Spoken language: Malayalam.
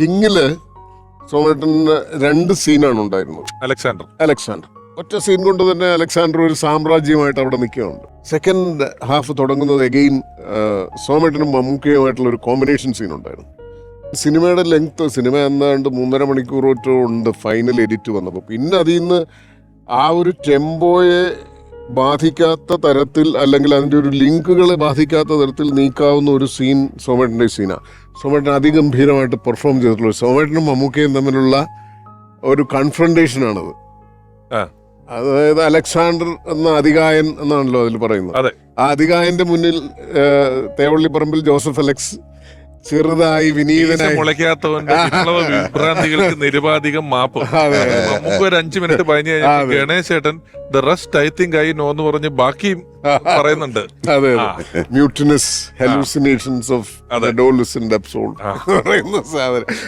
കിങ്ങിൽ സോമേട്ടന് രണ്ട് സീനാണ് ഉണ്ടായിരുന്നത്. അലക്സാണ്ടർ. അലക്സാണ്ടർ. ഒറ്റ സീൻ കൊണ്ട് തന്നെ അലക്സാണ്ടർ ഒരു സാമ്രാജ്യമായിട്ട് അവിടെ നിൽക്കുകയുണ്ട്. സെക്കൻഡ് ഹാഫ് തുടങ്ങുന്നത് എഗെയിൻ സോമേട്ടനും മമ്മൂക്കയുമായിട്ടുള്ള ഒരു കോമ്പിനേഷൻ സീൻ ഉണ്ടായിരുന്നു. സിനിമയുടെ ലെങ്ത് സിനിമ എന്നാണ്ട് മൂന്നര മണിക്കൂറോറ്റോ ഉണ്ട് ഫൈനൽ എഡിറ്റ് വന്നപ്പോൾ. പിന്നെ അതിൽ നിന്ന് ആ ഒരു ടെമ്പോയെ ബാധിക്കാത്ത തരത്തിൽ അല്ലെങ്കിൽ അതിന്റെ ഒരു ലിങ്കുകളെ ബാധിക്കാത്ത തരത്തിൽ നീക്കാവുന്ന ഒരു സീൻ സോമേട്ടന്റെ സീനാണ് സോമേട്ടൻ അതിഗംഭീരമായിട്ട് പെർഫോം ചെയ്തിട്ടുള്ളത് സോമേട്ടനും മമ്മൂക്കയും തമ്മിലുള്ള ഒരു കൺഫ്രണ്ടേഷനാണത്. അതായത് അലക്സാണ്ടർ എന്ന അധികായൻ എന്നാണല്ലോ അതിൽ പറയുന്നത് അതെ. ആ അധികായന്റെ മുന്നിൽ തേവള്ളിപ്പറമ്പിൽ ജോസഫ് അലക്സ് ചെറുതായി വിനീതനായി മുളയ്ക്കാത്തവന്റെ വിപ്ലവ വിഭ്രാന്തികൾക്ക് നിരുപാധികം മാപ്പ്. നമുക്ക് ഒരു അഞ്ചു മിനിറ്റ് പറഞ്ഞു അതെ. കഴിഞ്ഞാൽ ഗണേശ് ചേട്ടൻ the rest I think I know എന്ന് പറഞ്ഞ് ബാക്കി പറയുന്നുണ്ട് അതെ. മ്യൂട്ടിനസ് ഹെലൂസിനേഷൻസ് ഓഫ് അതെ. എപ്പിസോഡ് പറയുന്ന സാധനം